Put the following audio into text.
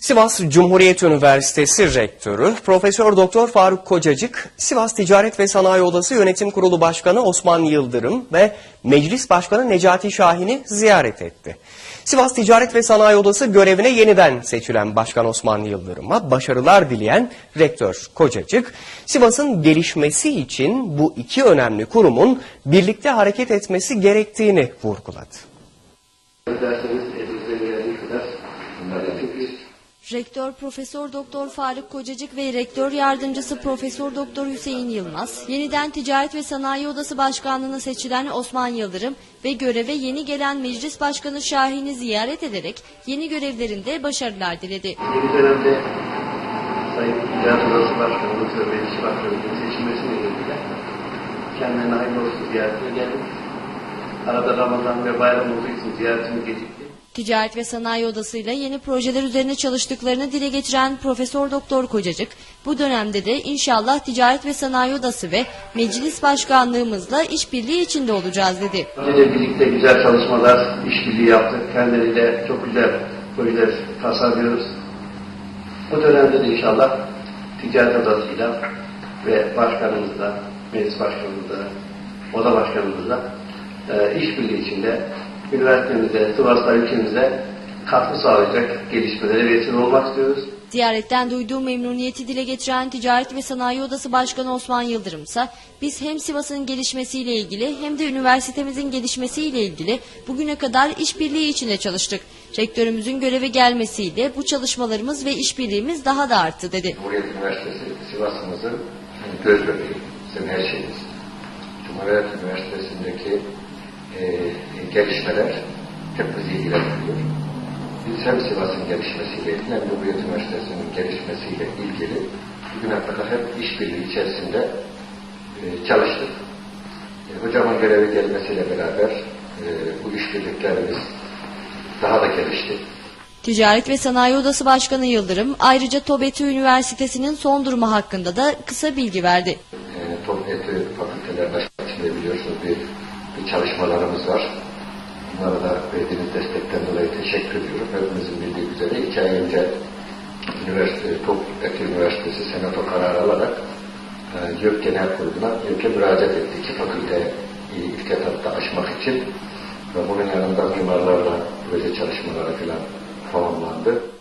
Sivas Cumhuriyet Üniversitesi Rektörü Profesör Doktor Faruk Kocacık, Sivas Ticaret ve Sanayi Odası Yönetim Kurulu Başkanı Osman Yıldırım ve Meclis Başkanı Necati Şahin'i ziyaret etti. Sivas Ticaret ve Sanayi Odası görevine yeniden seçilen Başkan Osman Yıldırım'a başarılar dileyen Rektör Kocacık, Sivas'ın gelişmesi için bu iki önemli kurumun birlikte hareket etmesi gerektiğini vurguladı. Rektör Profesör Doktor Faruk Kocacık ve Rektör Yardımcısı Profesör Doktor Hüseyin Yılmaz, yeniden Ticaret ve Sanayi Odası Başkanlığına seçilen Osman Yıldırım ve göreve yeni gelen Meclis Başkanı Şahin'i ziyaret ederek yeni görevlerinde başarılar diledi. yeni dönemde Sayın Ticaret Odası Başkanımız ve Meclis Başkanımızın seçilmesi nedeniyle kendilerine hayırlı olsun ziyaretine geldim. Arada Ramazan ve bayram olduğu için ziyaretimiz gecikti. Ticaret ve Sanayi Odası ile yeni projeler üzerine çalıştıklarını dile getiren Profesör Doktor Kocacık, bu dönemde de inşallah Ticaret ve Sanayi Odası ve Meclis Başkanlığımızla işbirliği içinde olacağız dedi. Önce birlikte güzel çalışmalar, işbirliği yaptık. Kendileriyle çok güzel projeler tasarlıyoruz. Bu dönemde de inşallah ticaret odasıyla ve başkanımızla, meclis başkanımızla, oda başkanımızla e, işbirliği içinde üniversitemize, Sivas'ta ülkemize katkı sağlayacak gelişmelere vesile olmak istiyoruz. Ziyaretten duyduğu memnuniyeti dile getiren Ticaret ve Sanayi Odası Başkanı Osman Yıldırım ise biz hem Sivas'ın gelişmesiyle ilgili hem de üniversitemizin gelişmesiyle ilgili bugüne kadar işbirliği içinde çalıştık. Rektörümüzün göreve gelmesiyle bu çalışmalarımız ve işbirliğimiz daha da arttı dedi. Cumhuriyet Üniversitesi Sivas'ımızın göz bebeği, bizim her şeyimiz. Cumhuriyet Üniversitesi'ndeki e, gelişmeler hep bizi ilgilendiriyor. Biz hem Sivas'ın gelişmesiyle ilgili hem Cumhuriyet Üniversitesi'nin gelişmesiyle ilgili bugüne kadar hep işbirliği içerisinde e, çalıştık. E, hocamın görevi gelmesiyle beraber e, bu işbirliklerimiz daha da gelişti. Ticaret ve Sanayi Odası Başkanı Yıldırım ayrıca TOBETÜ Üniversitesi'nin son durumu hakkında da kısa bilgi verdi. e, top etü fakülteler içinde biliyorsunuz bir, bir çalışmalarımız var. Bunlara da verdiğiniz destekten dolayı teşekkür ediyorum. Hepimizin bildiği üzere iki ay önce üniversite, Top Etü Üniversitesi senato kararı alarak e, YÖK Genel Kurulu'na YÖK'e müracaat etti. İki fakülte ilk etapta açmak için ve bunun yanında mimarlarla proje çalışmaları falan tamamlandı.